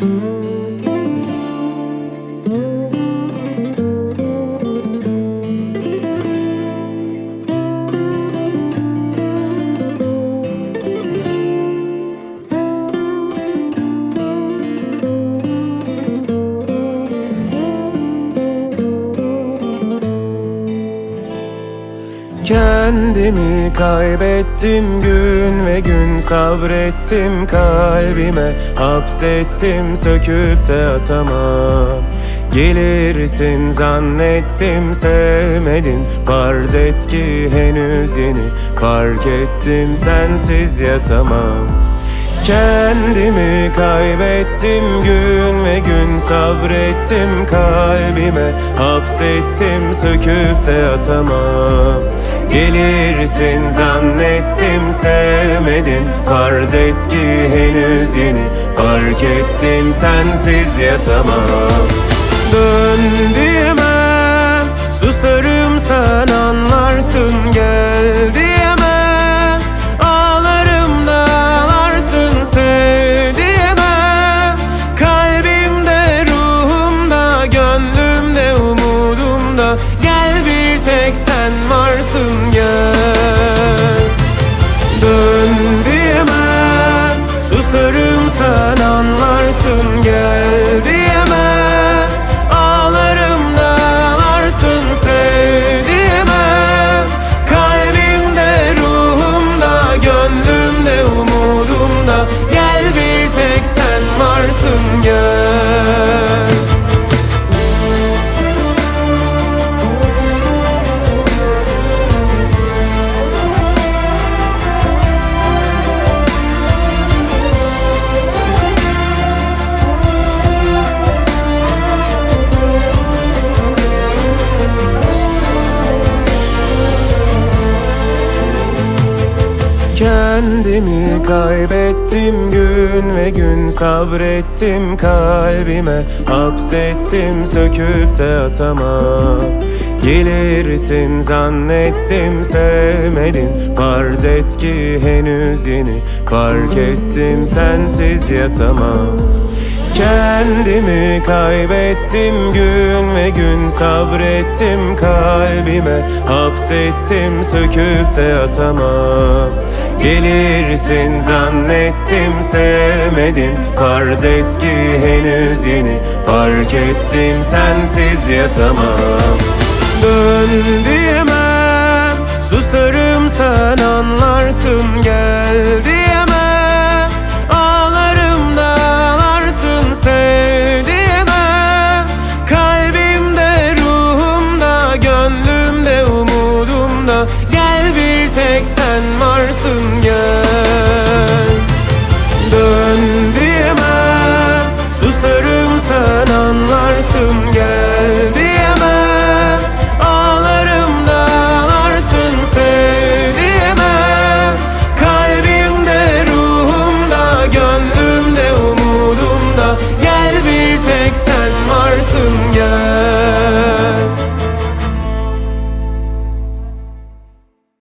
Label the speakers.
Speaker 1: thank you Kendimi kaybettim gün ve gün. Sabrettim kalbime Hapsettim söküp de atamam. Gelirsin zannettim sevmedin. Farz et ki henüz yeni Fark ettim sensiz yatamam Kendimi kaybettim gün ve gün sabrettim kalbime. Hapsettim söküp de atamam. Gelirsin zannettim sevmedin Farz et ki henüz yeni Fark ettim sensiz yatamam. Dön sen anlarsın gel diyemem Ağlarım da ağlarsın sev diyemem Kalbimde ruhumda gönlümde umudumda Gel bir tek sen varsın Kendimi kaybettim gün ve gün sabrettim kalbime Hapsettim söküp de atamam. Gelirsin zannettim sevmedin Farz et ki henüz yeni Fark ettim sensiz yatamam. Kendimi kaybettim gün ve gün sabrettim kalbime Hapsettim söküp de atamam Gelirsin zannettim sevmedin Farz et ki henüz yeni Fark ettim sensiz yatamam. Dön diyemem Susarım sen anlarsın gel yeah